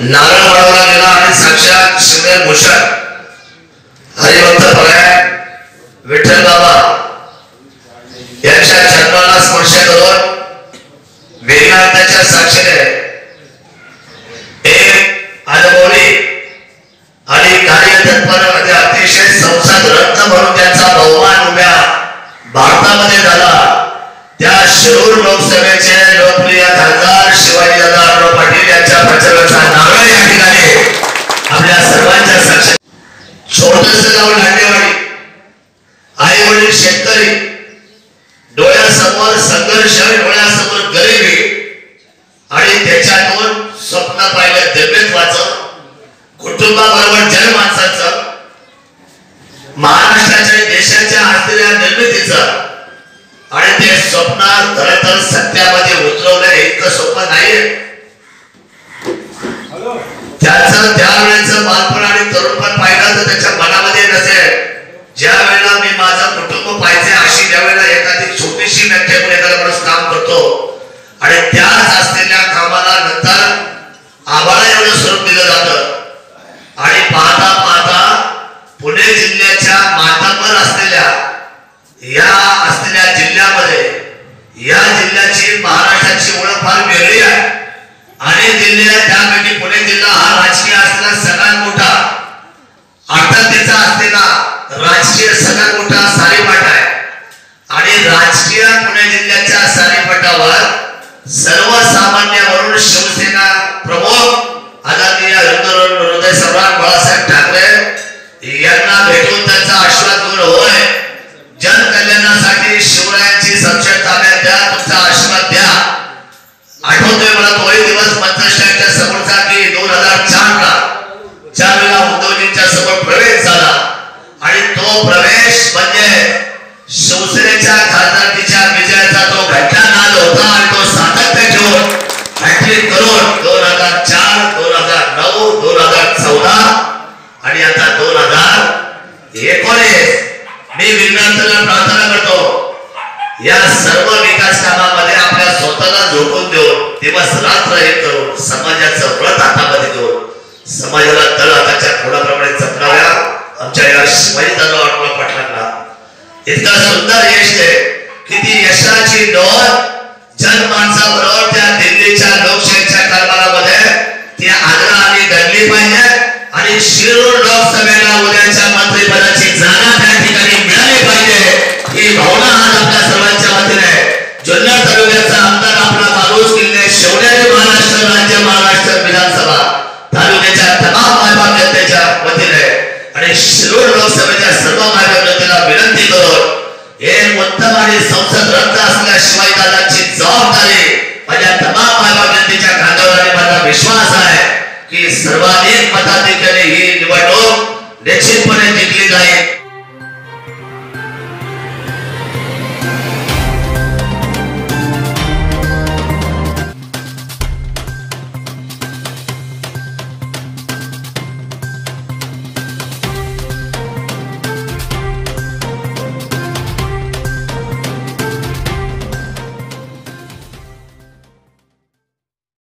नारळ वळवला गेला आणि साक्षात शिवदेव भूषण हरिभक्त परायण विठ्ठल बाबा यांच्या जन्माला स्पर्श करून वेदांताच्या साक्षीने एक अनुभवली आणि कार्यतत्परामध्ये अतिशय संसद रत्न म्हणून त्यांचा बहुमान उभ्या भारतामध्ये झाला. त्या शिरूर लोकसभेचे लोकप्रिय खासदार शिवाजी दादा पाटील यांच्या प्रचाराचा डोळ्यासमोर संघर्ष डोळ्यासमोर गरिबी आणि त्याच्यातून स्वप्न पाहिलं दिव्यत्वाचं कुटुंबाबरोबर जनमानसाचं महाराष्ट्राच्या देशाच्या असलेल्या निर्मितीचं. आणि ते स्वप्न खर तर सत्यामध्ये उतरवणं हे इतकं सोपं नाहीये. त्याचं त्यावेळेचं बालपण आणि तरुणपण पाहिलं तर त्याच्या मनामध्ये नसेल. ज्या वेळेला नंतर आभाळा एवढं स्वरूप दिलं जातं. आणि पाहता पाहता पुणे जिल्ह्याच्या मातांवर असलेल्या या असलेल्या जिल्ह्यामध्ये या जिल्ह्याची महाराष्ट्राची ओळख फार वेगळी आहे. अनेक जिल्हे त्यापैकी पुणे जिल्हा हा राजकीय असलेला सगळ्यात मोठा अर्थाततेचा असलेला राजकीय सगळ्यात मोठा सारीपाट आहे. आणि राजकीय पुणे जिल्ह्याच्या सारीपाटावर सर्वसामान्य भेटून त्यांचा आशीर्वाद होय. जनकल्याणासाठी शिवरायांची संशय ताब्यात द्या तुमचा आशीर्वाद द्या. आठवतोय मला तोही दिवस समोरचा की दोन हजार चार ला उद्धवजींच्या समोर प्रवेश झाला. आणि तो प्रवेश म्हणजे शिवसेनेच्या खासदारकीच्या विजयाचा तो घटनानाद होता आणि तो सातत्य ठेवून हॅट्रिक करून दोन हजार चार दोन हजार नऊ दोन हजार चौदा आणि आता दोन एकोणीस मी विज्ञानाला प्रार्थना करतो. या सर्व विकास कामामध्ये आपल्या स्वतःला झोपून देऊन दिवस रात्र हे करून समाजाचं व्रत हातामध्ये देऊन समाजाला तळ हाताच्या खोडाप्रमाणे जपणाऱ्या आमच्या या शिवाजी दादा वाटवा पाटलांना इतका सुंदर यश आहे. की ती यशाची नोंद जनमानसाबरोबर त्या दिल्लीच्या लोकशाहीच्या कारभारामध्ये ती आग्रा आणि गणली पाहिजे आणि शिरूर हे संसद रत्न असलेल्या शिवाजी दादांची जबाबदारी माझ्या तमाम मायबाप जनतेच्या खांद्यावर आणि माझा विश्वास आहे की सर्वाधिक मताधिकारी ही निवडणूक निश्चितपणे जिंकली जाईल.